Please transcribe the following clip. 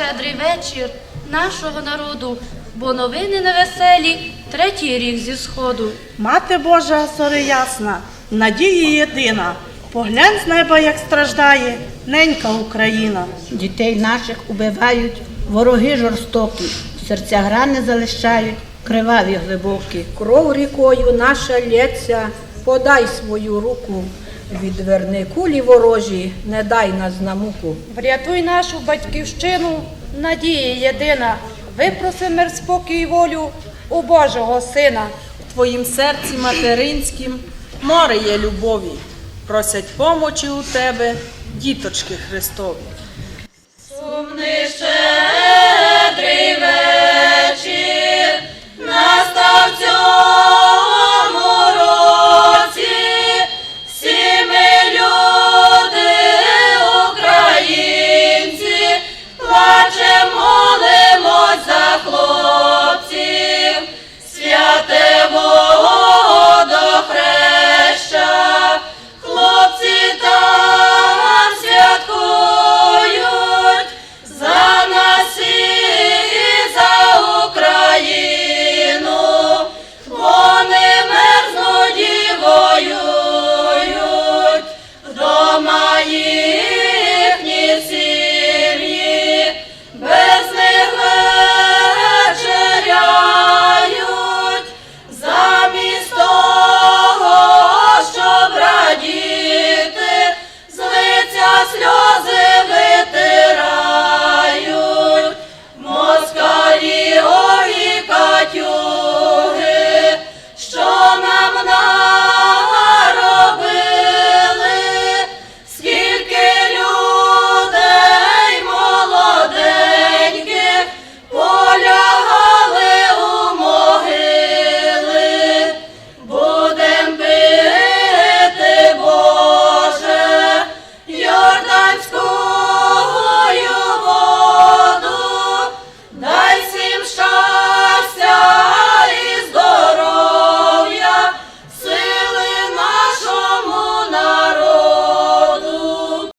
щедрий вечір нашого народу, бо новини невеселі, третій рік зі сходу. Мати Божа, сори ясна, надії єдина. Поглянь з неба, як страждає ненька Україна. Дітей наших убивають, вороги жорстокі, серця грани залишають, криваві глибокі. Кров рікою наша лється, подай свою руку. Відверни кулі ворожі, не дай нас на муку. Врятуй нашу батьківщину, надія єдина, випроси мир спокій і волю у Божого сина. В твоїм серці материнським море є любові, просять помочі у тебе, діточки Христові. Сумнише.